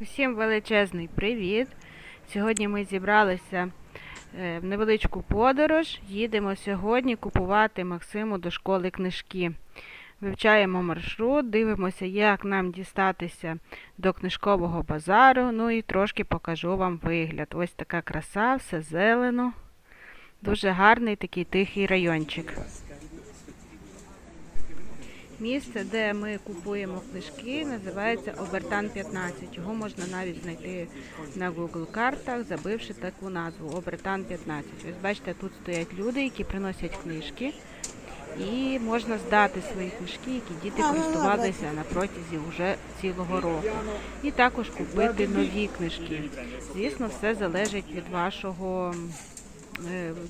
Усім величезний привіт! Сьогодні ми зібралися е, в невеличку подорож. Їдемо сьогодні купувати Максиму до школи книжки. Вивчаємо маршрут, дивимося, як нам дістатися до книжкового базару. Ну і трошки покажу вам вигляд. Ось така краса, все зелено. Дуже гарний такий тихий райончик. Місце, де ми купуємо книжки, називається Обертан 15. Його можна навіть знайти на Google картах, забивши таку назву Обертан 15. Ось бачите, тут стоять люди, які приносять книжки, і можна здати свої книжки, які діти користувалися на протязі вже цілого року. І також купити нові книжки. Звісно, все залежить від вашого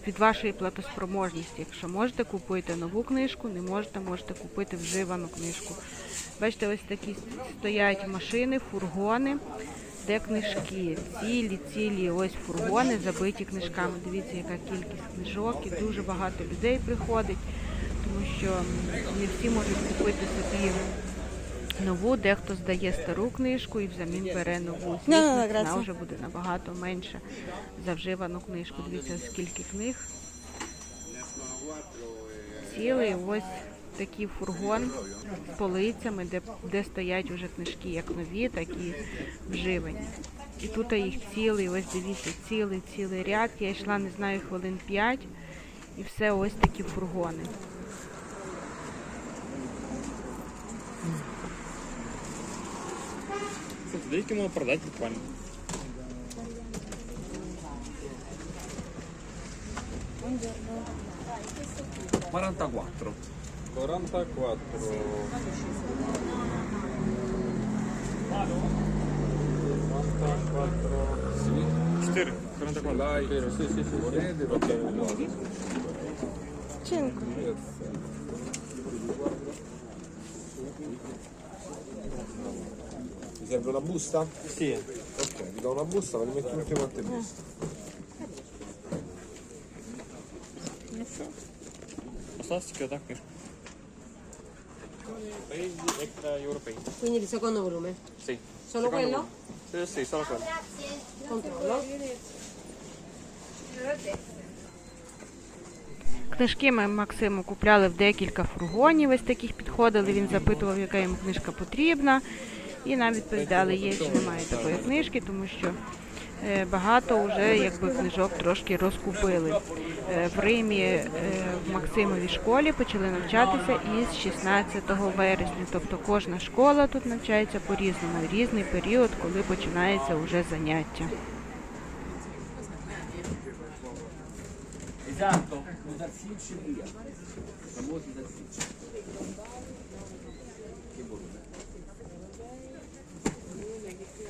від вашої платоспроможності. Якщо можете, купуйте нову книжку, не можете, можете купити вживану книжку. Бачите, ось такі стоять машини, фургони, де книжки. Цілі, цілі ось фургони забиті книжками. Дивіться, яка кількість книжок, і дуже багато людей приходить, тому що не всі можуть купити собі. Нову, дехто здає стару книжку і взамін бере нову. Звісно, ціна вже буде набагато менша за вживану книжку. Дивіться, скільки книг. Цілий ось такий фургон з полицями, де, де стоять уже книжки, як нові, так і вживані. І тут їх цілий, ось дивіться, цілий цілий ряд. Я йшла, не знаю, хвилин 5, і все ось такі фургони. Слушай, да их можно продать буквально. Quarantaquattro. 44 Четыре. Quarantaquattro. Dai, sì, sì, sì, volete, va bene uguale. Cinque. Mi serve una busta? Sì. Ok, vi do una busta, ve li metto tutti quanti in busta. Осталось тільки одна книжка. Paesi extraeuropei. Quindi il secondo volume. Sì. Solo Secondo quello? volume. Sì, sì, solo quello. Controllo. Книжки ми Максиму купляли в декілька фургонів, ось таких підходили. Він запитував, яка йому книжка потрібна. І нам відповідали, є чи немає такої книжки, тому що е, багато вже якби книжок трошки розкупили. Е, В Римі е, в Максимовій школі почали навчатися із 16 вересня. Тобто кожна школа тут навчається по-різному. Різний період, коли починається вже заняття. Esatto, lo salsiccio via. Famosi salsicci. Che volume?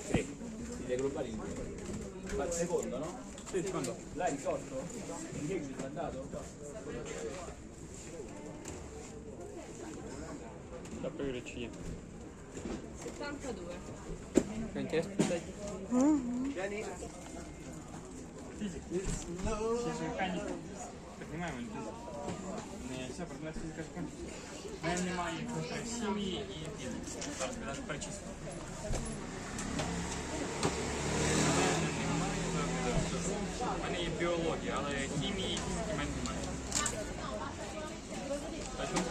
Tre. Devi raggruppare in due. Ma il secondo, no? Sì, il secondo. L'hai risolto? Inglese ti ha dato? Я перевірю, чи є. 72. Інтерес питати? Піднімаємо. Не, все, предмет фізика скончився. У мене немає е, хімії і фізики. Зараз я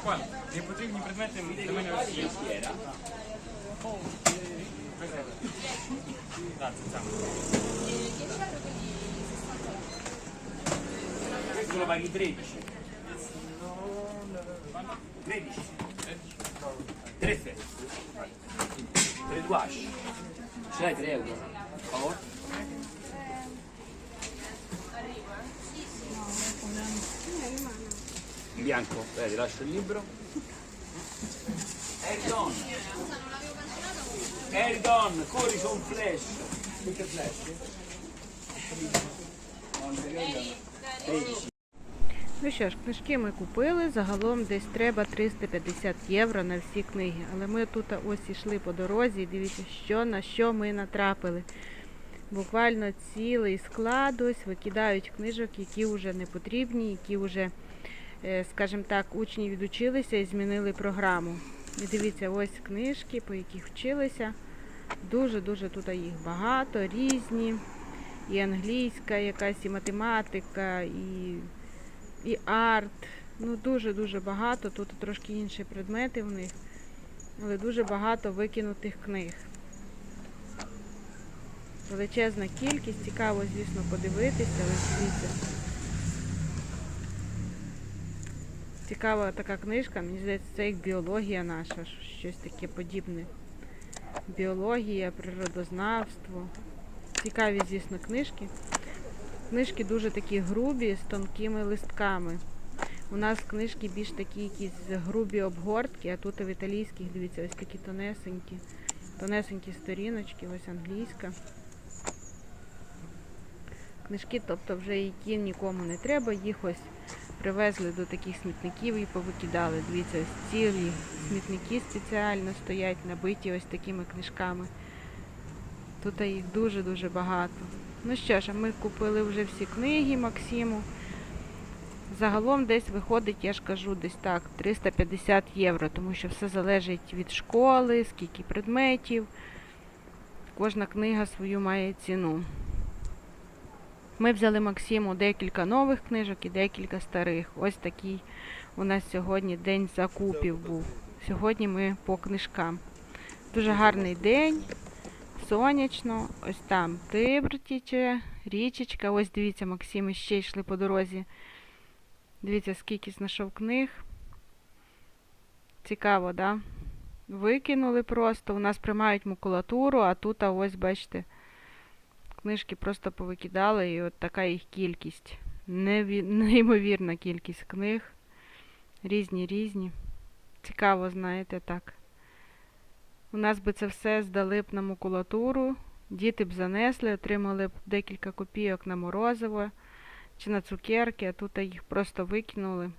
quale dei poteri di permette di meno Grazie, ciao. Questo lo paghi 13. 13. 3 3 guasci. Ce l'hai 3 euro? Bianco, vedi, lascio il libro. Erdon! Erdon, corri su un flash! Che flash? Ну що ж, книжки ми купили. Загалом десь треба 350 євро на всі книги. Але ми тут ось йшли по дорозі і дивіться, що на що ми натрапили. Буквально цілий склад ось викидають книжок, які вже не потрібні, які вже, скажімо так, учні відучилися і змінили програму. І дивіться, ось книжки, по яких вчилися. Дуже-дуже тут їх багато, різні. І англійська якась, і математика, і, і арт. Ну, дуже-дуже багато. Тут трошки інші предмети в них, але дуже багато викинутих книг. Величезна кількість, цікаво, звісно, подивитися, але дивіться. Цікава така книжка, мені здається, це як біологія наша, щось таке подібне. Біологія, природознавство. Цікаві, звісно, книжки. Книжки дуже такі грубі, з тонкими листками. У нас книжки більш такі якісь грубі обгортки, а тут в італійських, дивіться, ось такі тонесенькі. Тонесенькі сторіночки, ось англійська. Книжки, тобто вже які нікому не треба, їх ось привезли до таких смітників і повикидали. Дивіться, ось цілі смітники спеціально стоять, набиті ось такими книжками. Тут їх дуже-дуже багато. Ну що ж, ми купили вже всі книги Максиму. Загалом десь виходить, я ж кажу, десь так, 350 євро, тому що все залежить від школи, скільки предметів. Кожна книга свою має ціну. Ми взяли Максиму декілька нових книжок і декілька старих. Ось такий у нас сьогодні день закупів був. Сьогодні ми по книжкам. Дуже гарний день, сонячно. Ось там Тибр тіче, річечка. Ось дивіться, Максим ще йшли по дорозі. Дивіться, скільки знайшов книг. Цікаво, да? Викинули просто. У нас приймають макулатуру, а тут, а ось, бачите, книжки просто повикидали, і от така їх кількість. Неймовірна кількість книг. Різні, різні. Цікаво, знаєте, так. У нас би це все здали б на макулатуру, діти б занесли, отримали б декілька копійок на морозиво чи на цукерки, а тут їх просто викинули.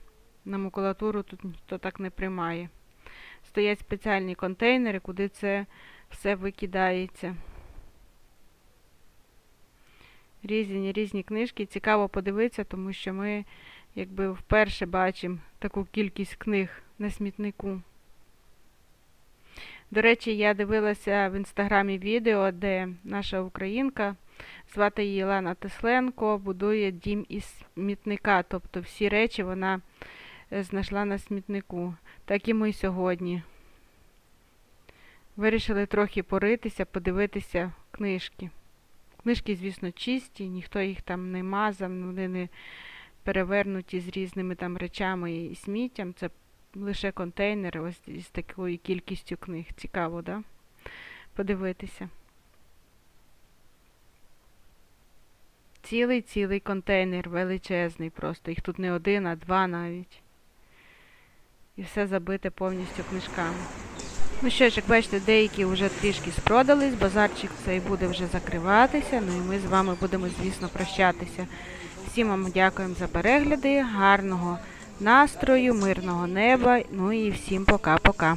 На макулатуру тут ніхто так не приймає. Стоять спеціальні контейнери, куди це все викидається. Різні різні книжки. Цікаво подивитися, тому що ми якби вперше бачимо таку кількість книг на смітнику. До речі, я дивилася в інстаграмі відео, де наша українка, звати її Лана Тесленко, будує дім із смітника. Тобто всі речі вона е, знайшла на смітнику. Так і ми сьогодні. Вирішили трохи поритися, подивитися книжки. Книжки, звісно, чисті, ніхто їх там не мазав, вони не перевернуті з різними там речами і сміттям. Це лише контейнери ось із такою кількістю книг. Цікаво, да? Подивитися. Цілий цілий контейнер величезний просто. Їх тут не один, а два навіть. І все забите повністю книжками. Ну що ж, як бачите, деякі вже трішки спродались, базарчик цей буде вже закриватися. Ну і ми з вами будемо, звісно, прощатися. Всім вам дякуємо за перегляди, гарного настрою, мирного неба. Ну і всім пока-пока.